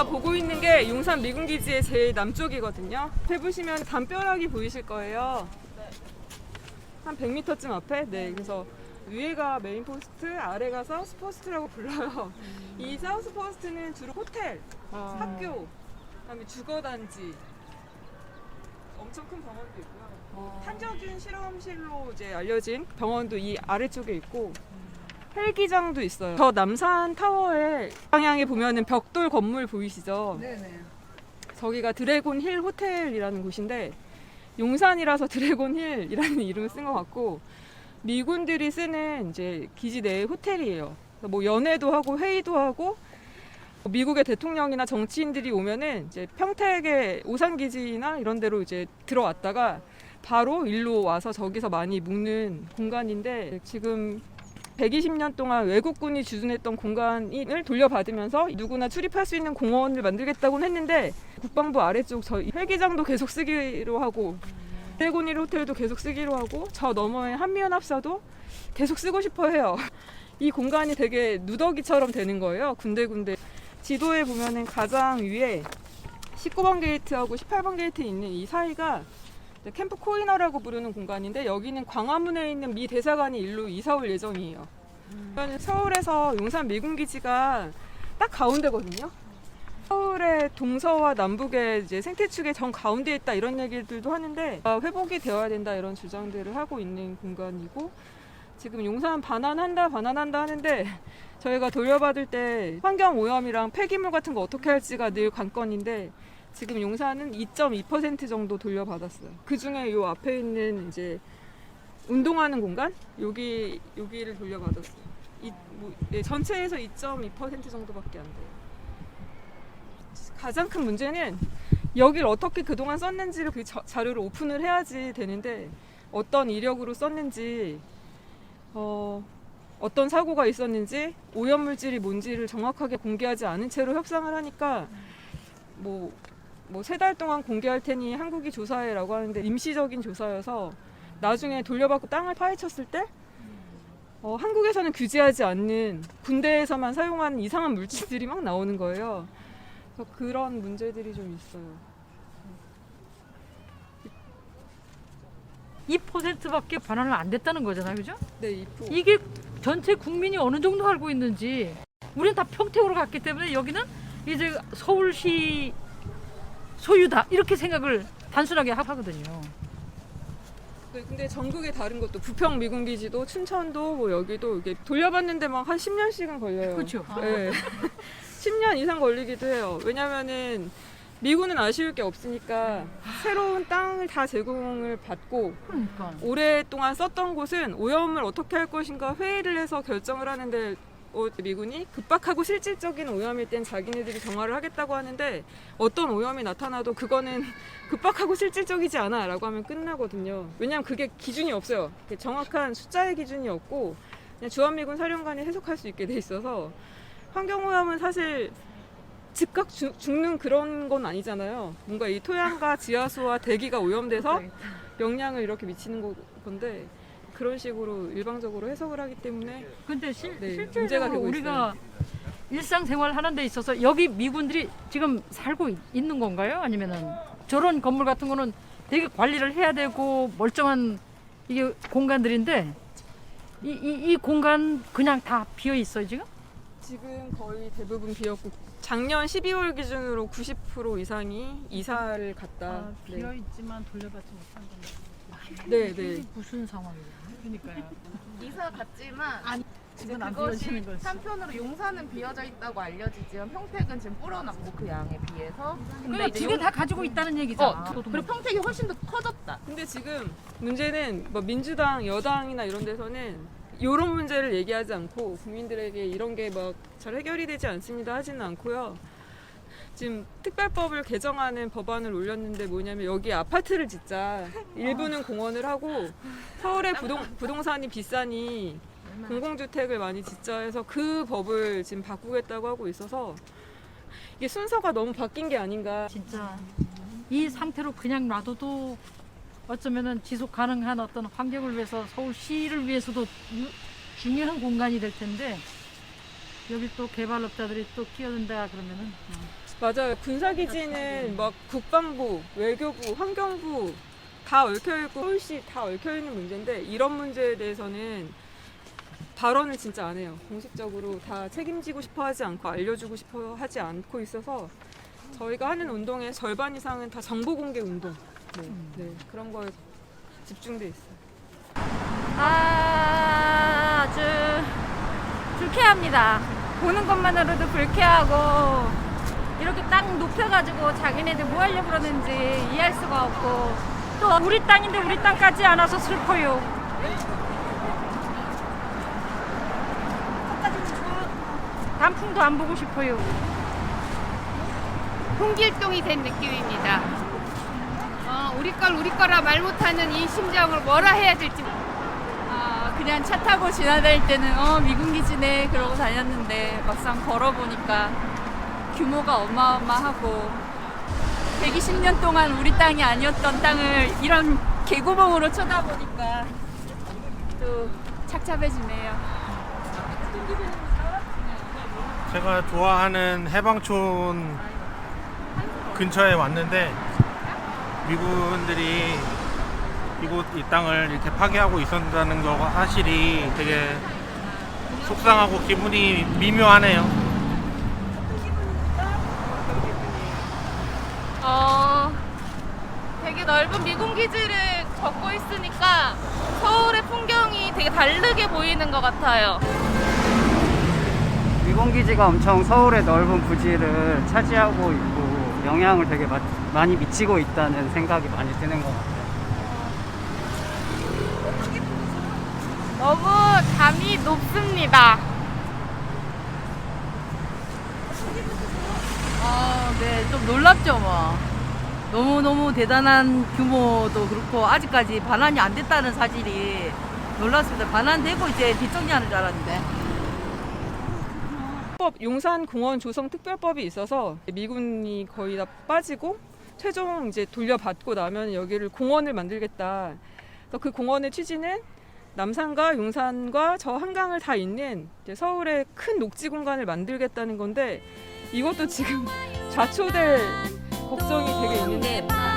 저희가 보고 있는 게 용산 미군기지의 제일 남쪽이거든요. 앞에 보시면 담벼락이 보이실 거예요. 한 100m쯤 앞에. 네, 그래서 위에가 메인 포스트, 아래가 사우스 포스트라고 불러요. 이 사우스 포스트는 주로 호텔, 아. 학교, 그다음에 주거단지, 엄청 큰 병원도 있고요. 어. 탄저균 실험실로 이제 알려진 병원도 이 아래쪽에 있고 헬기장도 있어요. 저 남산 타워의 방향에 보면은 벽돌 건물 보이시죠? 네네. 저기가 드래곤 힐 호텔이라는 곳인데 용산이라서 드래곤 힐이라는 이름을 쓴 것 같고 미군들이 쓰는 이제 기지 내 호텔이에요. 뭐 연회도 하고 회의도 하고 미국의 대통령이나 정치인들이 오면은 이제 평택의 오산 기지나 이런 데로 이제 들어왔다가 바로 일로 와서 저기서 많이 묵는 공간인데 지금 120년 동안 외국군이 주둔했던 공간을 돌려받으면서 누구나 출입할 수 있는 공원을 만들겠다고는 했는데 국방부 아래쪽 저희 헬기장도 계속 쓰기로 하고 드래곤힐 호텔도 계속 쓰기로 하고 저 너머의 한미연합사도 계속 쓰고 싶어 해요. 이 공간이 되게 누더기처럼 되는 거예요. 군데군데 지도에 보면은 가장 위에 19번 게이트하고 18번 게이트 있는 이 사이가 캠프 코이너라고 부르는 공간인데 여기는 광화문에 있는 미 대사관이 일로 이사 올 예정이에요. 그러니까 서울에서 용산 미군 기지가 딱 가운데거든요. 서울의 동서와 남북의 이제 생태축의 정 가운데에 있다 이런 얘기들도 하는데 아, 회복이 되어야 된다 이런 주장들을 하고 있는 공간이고 지금 용산 반환한다 반환한다 하는데 저희가 돌려받을 때 환경 오염이랑 폐기물 같은 거 어떻게 할지가 늘 관건인데 지금 용산은 2.2% 정도 돌려받았어요. 그 중에 요 앞에 있는 이제 운동하는 공간 여기 여기를 돌려받았어요. 이, 뭐, 네, 전체에서 2.2% 정도밖에 안 돼요. 가장 큰 문제는 여기를 어떻게 그동안 썼는지를 그 자, 자료를 오픈을 해야지 되는데 어떤 이력으로 썼는지 어, 어떤 사고가 있었는지 오염물질이 뭔지를 정확하게 공개하지 않은 채로 협상을 하니까 뭐 뭐 세 달 동안 공개할 테니 한국이 조사해라고 하는데 임시적인 조사여서 나중에 돌려받고 땅을 파헤쳤을 때 어, 한국에서는 규제하지 않는 군대에서만 사용하는 이상한 물질들이 막 나오는 거예요. 그래서 그런 문제들이 좀 있어요. 2%밖에 반환을 안 됐다는 거잖아요, 그죠? 네, 이 프로. 이게 전체 국민이 어느 정도 알고 있는지 우리는 다 평택으로 갔기 때문에 여기는 이제 서울시 소유다 이렇게 생각을 단순하게 하- 하거든요. 네, 근데 전국에 다른 것도 부평 미군 기지도 춘천도 뭐 여기도 이게 돌려받는데 막 한 10년씩은 걸려요. 그렇죠. 네. 10년 이상 걸리기도 해요. 왜냐면은 미군은 아쉬울 게 없으니까 새로운 땅을 다 제공을 받고 그러니까. 오랫동안 썼던 곳은 오염을 어떻게 할 것인가 회의를 해서 결정을 하는데 어, 미군이 급박하고 실질적인 오염일 땐 자기네들이 정화를 하겠다고 하는데 어떤 오염이 나타나도 그거는 급박하고 실질적이지 않아 라고 하면 끝나거든요. 왜냐하면 그게 기준이 없어요. 정확한 숫자의 기준이 없고 주한미군 사령관이 해석할 수 있게 돼 있어서 환경오염은 사실 즉각 죽- 죽는 그런 건 아니잖아요. 뭔가 이 토양과 지하수와 대기가 오염돼서 영향을 이렇게 미치는 거- 건데 그런 식으로 일방적으로 해석을 하기 때문에 근데 실, 네, 문제가 실제로 되고 우리가 일상생활 하는 데 있어서 여기 미군들이 지금 살고 있- 있는 건가요? 아니면은 저런 건물 같은 거는 되게 관리를 해야 되고 멀쩡한 이게 공간들인데 이, 이, 이 공간 그냥 다 비어 있어요 지금? 지금 거의 대부분 비었고 작년 12월 기준으로 90% 이상이 이사를 갔다. 아, 네. 있지만 돌려받지 못한 건데 네, 네. 무슨 상황이에요? 그러니까요. 이사 갔지만 아니, 이제 지금 안 그것이 거지. 한편으로 용산은 비어져 있다고 알려지지만 평택은 지금 불어났고 그 양에 비해서 그러니까 두개 다 가지고 있다는 얘기잖아. 어, 그리고 평택이 훨씬 더 커졌다. 근데 지금 문제는 뭐 민주당, 여당이나 이런 데서는 이런 문제를 얘기하지 않고 국민들에게 이런 게 막 잘 해결이 되지 않습니다 하지는 않고요. 지금 특별법을 개정하는 법안을 올렸는데 뭐냐면 여기 아파트를 짓자. 일부는 공원을 하고 서울의 부동, 부동산이 비싸니 공공주택을 많이 짓자 해서 그 법을 지금 바꾸겠다고 하고 있어서 이게 순서가 너무 바뀐 게 아닌가. 진짜 이 상태로 그냥 놔둬도 어쩌면은 지속 가능한 어떤 환경을 위해서 서울시를 위해서도 유- 중요한 공간이 될 텐데 여기 또 개발업자들이 또 끼어든다 그러면은 어, 맞아요. 군사기지는 막 국방부, 외교부, 환경부 다 얽혀 있고 서울시 다 얽혀 있는 문제인데 이런 문제에 대해서는 발언을 진짜 안 해요. 공식적으로 다 책임지고 싶어 하지 않고 알려주고 싶어 하지 않고 있어서 저희가 하는 운동의 절반 이상은 다 정보 공개 운동. 네, 네 그런 거에 집중돼 있어요. 아주 불쾌합니다. 보는 것만으로도 불쾌하고 이렇게 땅 높여가지고 자기네들 뭐 하려고 그러는지 이해할 수가 없고 또 우리 땅인데 우리 땅까지 안 와서 슬퍼요. 단풍도 안 보고 싶어요. 홍길동이 된 느낌입니다. 어, 우리 걸 우리 거라 말 못하는 이 심정을 뭐라 해야 될지 아, 그냥 차 타고 지나다닐 때는 어 미군 기지네 그러고 다녔는데 막상 걸어보니까 규모가 어마어마하고 120년 동안 우리 땅이 아니었던 땅을 이런 개구멍으로 쳐다보니까 또 착잡해지네요. 제가 좋아하는 해방촌 근처에 왔는데 미군들이 이곳 이 땅을 이렇게 파괴하고 있었다는 거 사실이 되게 속상하고 기분이 미묘하네요. 어, 되게 넓은 미군 기지를 걷고 있으니까 서울의 풍경이 되게 다르게 보이는 것 같아요. 미군 기지가 엄청 서울의 넓은 부지를 차지하고 있고 영향을 되게 마- 많이 미치고 있다는 생각이 많이 드는 것 같아요. 너무 담이 높습니다. 아, 네, 좀 놀랍죠, 뭐. 너무너무 대단한 규모도 그렇고, 아직까지 반환이 안 됐다는 사실이 놀랐습니다. 반환되고 이제 뒷정리하는 줄 알았는데. 법 용산 공원 조성 특별법이 있어서 미군이 거의 다 빠지고 최종 이제 돌려받고 나면 여기를 공원을 만들겠다. 그래서 그 공원의 취지는 남산과 용산과 저 한강을 다 이제 서울의 큰 녹지 공간을 만들겠다는 건데 이것도 지금 좌초될 걱정이 되게 있는데. 네,